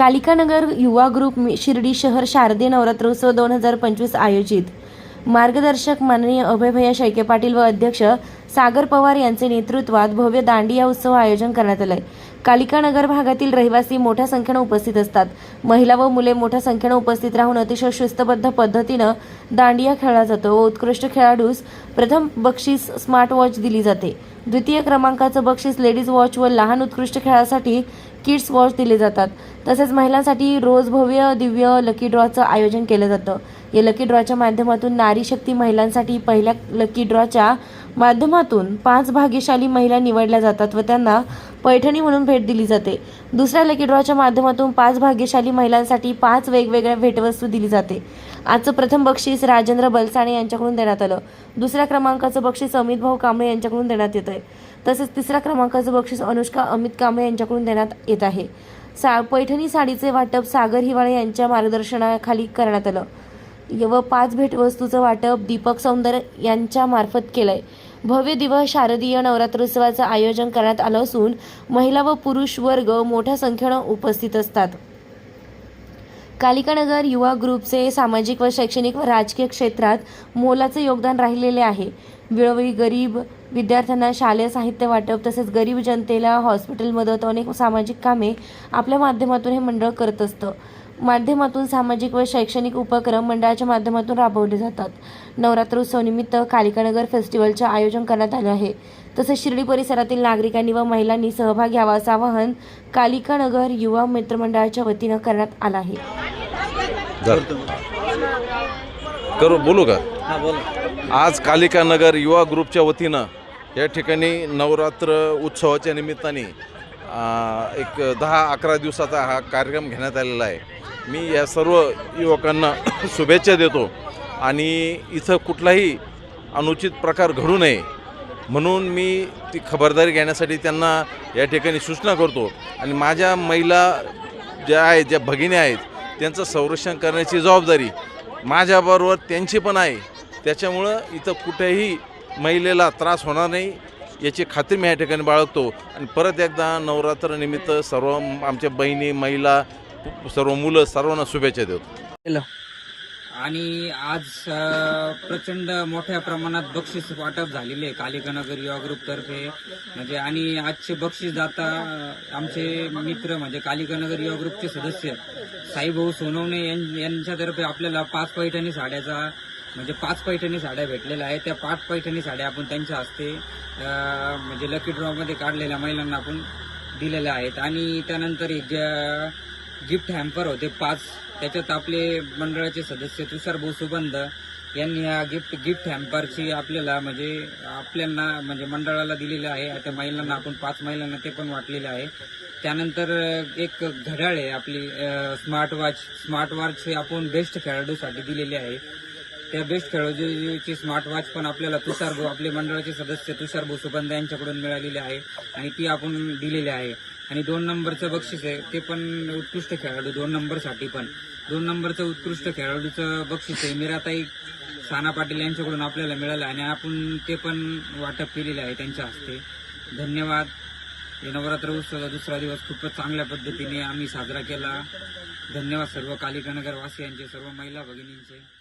कालिकानगर युवा ग्रुप मि- शिर्डी शहर शारदीय नवरात्रोत्सव दोन हजार पंचवीस आयोजित. मार्गदर्शक माननीय अभयभैया शैके पाटील व अध्यक्ष सागर पवार यांचे नेतृत्वात भव्य दांडिया उत्सव आयोजन करण्यात आलंय. कालिकानगर भागातील रहिवासी मोठ्या संख्येनं उपस्थित असतात. महिला व मुले मोठ्या संख्येनं उपस्थित राहून अतिशय शिस्तबद्ध पद्धतीनं दांडिया खेळला जातो व उत्कृष्ट खेळाडूस प्रथम बक्षीस स्मार्ट वॉच दिली जाते. द्वितीय क्रमांकाचं बक्षीस लेडीज वॉच व लहान उत्कृष्ट खेळासाठी किड्स वॉच दिले जातात. तसेच महिलांसाठी रोज भव्य दिव्य लकी ड्रॉचं आयोजन केलं जातं. या लकी ड्रॉच्या माध्यमातून नारी शक्ती महिलांसाठी पहिल्या लकी ड्रॉच्या माध्यमातून पाच भाग्यशाली महिला निवडल्या जातात व त्यांना पैठणी म्हणून भेट दिली जाते. दुसऱ्या लकी ड्रॉच्या माध्यमातून पाच भाग्यशाली महिलांसाठी पाच वेगवेगळ्या भेटवस्तू दिली जाते. आजचं प्रथम बक्षीस राजेंद्र बलसाणे यांच्याकडून देण्यात आलं. दुसऱ्या क्रमांकाचं बक्षीस अमित भाऊ कांबळे यांच्याकडून देण्यात येत आहे तसेच तिसऱ्या क्रमांकाचं बक्षीस अनुष्का अमित कांबळे यांच्याकडून देण्यात येत आहे. सा पैठणी साडीचे वाटप सागर हिवाळे यांच्या मार्गदर्शनाखाली करण्यात आलं. व पाच भेटवस्तूचं वाटप दीपक सौंदर यांच्या मार्फत केलंय. भव्य दिवस शारदीय नवरात्रोत्सवाचं आयोजन करण्यात आलं असून महिला व पुरुष वर्ग मोठ्या संख्येनं उपस्थित असतात. कालिकानगर युवा ग्रुपचे सामाजिक व शैक्षणिक व राजकीय क्षेत्रात मोलाचे योगदान राहिलेले आहे. वेळोवेळी गरीब विद्यार्थ्यांना शालेय साहित्य वाटप तसेच गरीब जनतेला हॉस्पिटल मदत अनेक सामाजिक कामे आपल्या माध्यमातून हे मंडळ करत असतं. माध्यमातून सामाजिक व शैक्षणिक उपक्रम मंडळाच्या माध्यमातून राबवले जातात. नवरात्रोत्सवानिमित्त कालिकानगर फेस्टिवलचे आयोजन करण्यात आले आहे. तसेच शिर्डी परिसरातील नागरिकांनी व महिलांनी सहभाग घ्यावा असं आवाहन कालिकानगर युवा मित्रमंडळाच्या वतीनं करण्यात आलं आहे. बोलू का? हा बोला. आज कालिका नगर युवा ग्रुपच्या वतीनं या ठिकाणी नवरात्र उत्सवाच्या निमित्ताने एक दहा अकरा दिवसाचा हा कार्यक्रम घेण्यात आलेला आहे. मी या सर्व युवकांना शुभेच्छा देतो आणि इथं कुठलाही अनुचित प्रकार घडू नये म्हणून मी ती खबरदारी घेण्यासाठी त्यांना या ठिकाणी सूचना करतो. आणि माझ्या महिला ज्या आहेत ज्या भगिनी आहेत त्यांचं संरक्षण करण्याची जबाबदारी माझ्याबरोबर त्यांची पण आहे. त्याच्यामुळं इथं कुठेही महिलेला त्रास होणार नाही याची खात्री मी या ठिकाणी बाळगतो. आणि परत एकदा नवरात्रनिमित्त सर्व आमच्या बहिणी महिला सर्व मुलं सर्वांना शुभेच्छा देतो. आणि आज प्रचंड मोठ्या प्रमाणात बक्षीस वाटप झालेले आहे कालिकानगर युवा ग्रुप तर्फे. म्हणजे आणि आजचे बक्षीस दाता अ, आमचे मित्र म्हणजे कालिकानगर युवा ग्रुपचे सदस्य साईभाऊ सोनवणे यां- यांच्यातर्फे आपल्याला पाच पैठणी साड्याचा म्हणजे पाच पैठणी साड्या भेटलेल्या आहेत. त्या पाच पैठणी साड्या आपण त्यांच्या हस्ते म्हणजे लकी ड्रॉमध्ये काढलेल्या महिलांना आपण दिलेल्या आहेत. आणि त्यानंतर एक ज्या गिफ्ट हॅम्पर होते पाच. त्याच्यात आपले मंडळाचे सदस्य तुषार बोसुबंध यांनी या गिफ्ट गिफ्ट हॅम्परची आपल्याला म्हणजे आपल्यांना म्हणजे मंडळाला दिलेलं आहे. त्या महिलांना आपण पाच महिलांना ते पण वाटलेले आहे. त्यानंतर एक घड्याळ आहे आपली स्मार्ट वॉच स्मार्ट वॉच हे आपण बेस्ट खेळाडूसाठी दिलेली आहे. त्या बेस्ट खेळाडूची स्मार्ट वॉच पण आपल्याला तुषार भाऊ आपले मंडळाचे सदस्य तुषार भाऊ सुगंध यांच्याकडून मिळालेली आहे आणि ती आपण दिलेली आहे. आणि दोन नंबरचं बक्षीस आहे ते पण उत्कृष्ट खेळाडू दोन नंबरसाठी पण. दोन नंबरचं उत्कृष्ट खेळाडूचं बक्षीस आहे. मीराताई साना पाटील यांच्याकडून आपल्याला मिळालं आणि आपण ते पण वाटप केलेले आहे त्यांच्या हस्ते. धन्यवाद. नवरात्र उत्सवाचा दुसरा दिवस खूपच चांगल्या पद्धतीने आम्ही साजरा केला. धन्यवाद सर्व कालिकानगर वासियांचे सर्व महिला भगिनींचे.